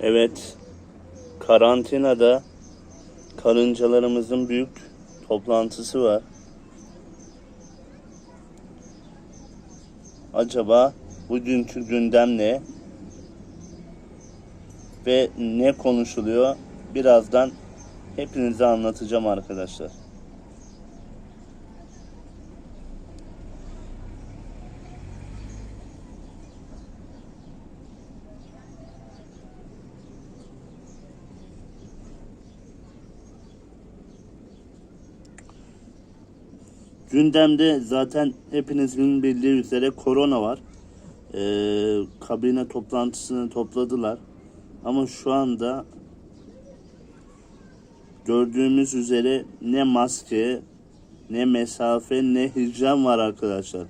Evet, karantinada karıncalarımızın büyük toplantısı var. Acaba bugünkü gündem ne? Ve ne konuşuluyor? Birazdan hepinize anlatacağım arkadaşlar. Gündemde zaten hepinizin bildiği üzere korona var. Ee, kabine toplantısını topladılar. Ama şu anda gördüğümüz üzere ne maske, ne mesafe, ne hijyen var arkadaşlar.